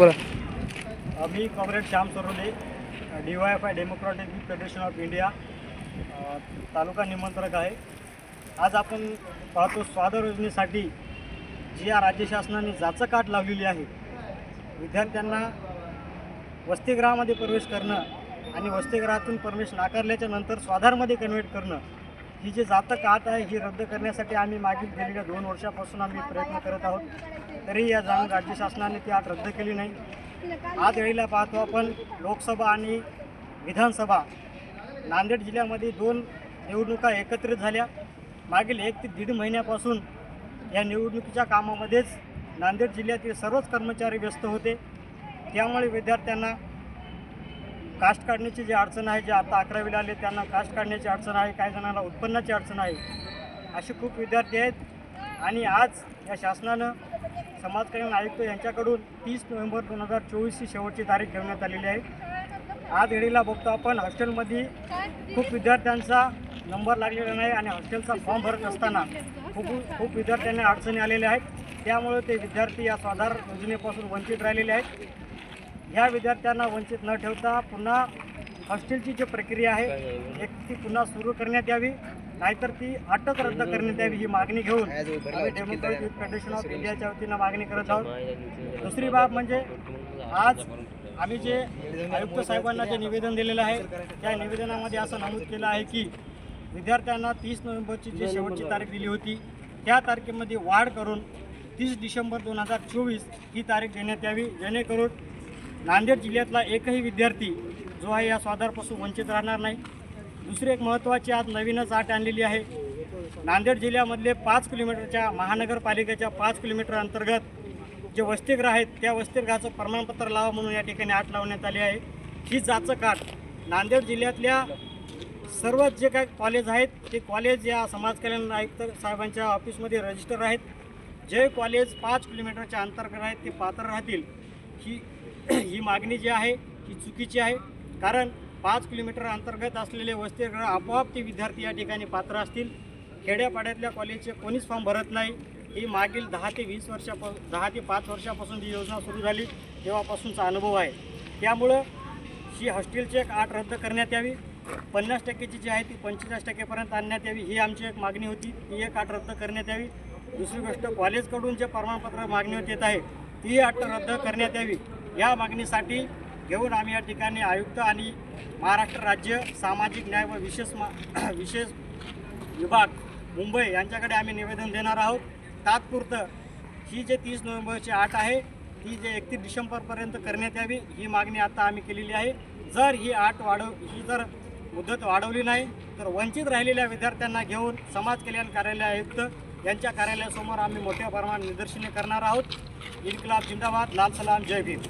बरं मी comrade Shyam Sarole D Y F I democratic federation of India taluka निमंत्रक आहे. आज आपण पाहतो स्वाधार योजनेसाठी जी या राज्य शासनाने जाचं काट लावलेली आहे विद्यार्थ्यांना वसतिगृहामध्ये प्रवेश करणं आणि वसतिगृहातून प्रवेश नाकारल्याच्या नंतर स्वाधारमध्ये कन्व्हर्ट करणं ही जी जातक आत आहे ही रद्द करण्यासाठी आम्ही मागील गेलेल्या दोन वर्षापासून आम्ही प्रयत्न करत आहोत. तरी या जाऊन राज्य शासनाने ती आत रद्द केली नाही. आज वेळेला पाहतो आपण लोकसभा आणि विधानसभा. नांदेड जिल्ह्यामध्ये दोन निवडणुका एकत्रित झाल्या. मागील एक ते दीड महिन्यापासून या निवडणुकीच्या कामामध्येच नांदेड जिल्ह्यातील सर्वच कर्मचारी व्यस्त होते. त्यामुळे विद्यार्थ्यांना कास्ट काढण्याची जी अडचण आहे जे आता अकरावीला आले त्यांना कास्ट काढण्याची अडचण आहे काही जणांना उत्पन्नाची अडचण आहे असे खूप विद्यार्थी आहेत. आणि आज या शासनानं समाज कल्याण आयुक्त यांच्याकडून तीस नोव्हेंबर दोन हजार चोवीसची शेवटची तारीख ठेवण्यात आलेली आहे. आज वेळेला बघतो आपण हॉस्टेलमध्ये खूप विद्यार्थ्यांचा नंबर लागलेला नाही आणि हॉस्टेलचा फॉर्म भरत असताना खूप खूप विद्यार्थ्यांना अडचणी आलेल्या आहेत. त्यामुळे ते विद्यार्थी या स्वाधार योजनेपासून वंचित राहिलेले आहेत. ह्या विद्यार्थ्यांना वंचित न ठेवता पुन्हा हॉस्टेलची जी प्रक्रिया आहे एक ती पुन्हा सुरू करण्यात यावी. नाहीतर ती अटक रद्द करण्यात यावी ही मागणी घेऊन आम्ही डेमोक्रेटिक फेडरेशन ऑफ इंडियाच्या वतीनं मागणी करत आहोत. दुसरी बाब म्हणजे आज आम्ही जे आयुक्त साहेबांना जे निवेदन दिलेलं आहे त्या निवेदनामध्ये असं नमूद केलं आहे की विद्यार्थ्यांना तीस नोव्हेंबरची जी शेवटची तारीख दिली होती त्या तारखेमध्ये वाढ करून तीस डिसेंबर दोन हजार चोवीस ही तारीख देण्यात यावी. जेणेकरून नांदेड जिल्ह्यातला एकही विद्यार्थी जो आहे या स्वादारपासून वंचित राहणार नाही. दुसरी एक महत्त्वाची आज नवीनच आट आणलेली आहे. नांदेड जिल्ह्यामधले पाच किलोमीटरच्या महानगरपालिकेच्या पाच किलोमीटर अंतर्गत जे वसतिगृह आहेत त्या वसतिगृहाचं प्रमाणपत्र लावा म्हणून या ठिकाणी आट लावण्यात आली आहे. ही जाचं काट नांदेड जिल्ह्यातल्या सर्व जे काही कॉलेज आहेत ते कॉलेज या समाज कल्याण आयुक्त साहेबांच्या ऑफिसमध्ये रजिस्टर आहेत. जे कॉलेज पाच किलोमीटरच्या अंतर्गत आहेत ते पात्र राहतील. ही ही मागणी जी आहे ती चुकीची आहे. कारण पाच किलोमीटर अंतर्गत असलेले वसतिगृह आपोआप ते विद्यार्थी या ठिकाणी पात्र असतील. खेड्यापाड्यातल्या कॉलेजचे कोणीच फॉर्म भरत नाही. ही मागील दहा ते वीस वर्षापासून दहा ते पाच वर्षापासून ही योजना सुरू झाली तेव्हापासूनचा अनुभव आहे. त्यामुळं ही हॉस्टेलची एक आठ रद्द करण्यात यावी. पन्नास टक्केची जी आहे ती पंचेचाळीस टक्केपर्यंत आणण्यात यावी ही आमची एक मागणी होती. ती एक आठ रद्द करण्यात यावी. दुसरी गोष्ट कॉलेजकडून जे प्रमाणपत्र मागणीवर येत आहे ती अट रद्द करण्यात यावी. या मागणीसाठी घेऊन आम्ही या ठिकाणी आयुक्त आणि महाराष्ट्र राज्य सामाजिक न्याय व विशेष मा विशेष विभाग मुंबई यांच्याकडे आम्ही निवेदन देणार आहोत. तात्पुरतं ही जे तीस नोव्हेंबरची आठ आहे ती जे एकतीस डिसेंबरपर्यंत करण्यात यावी ही मागणी आता आम्ही केलेली आहे. जर ही आठ वाढव ही जर मुदत वाढवली नाही तर वंचित राहिलेल्या विद्यार्थ्यांना घेऊन समाज कल्याण कार्यालय आयुक्त यांच्या कार्यालयासमोर आम्ही मोठ्या प्रमाणात निदर्शने करणार आहोत. इन्कलाब जिंदाबाद. लाल सलाम. जय भीम.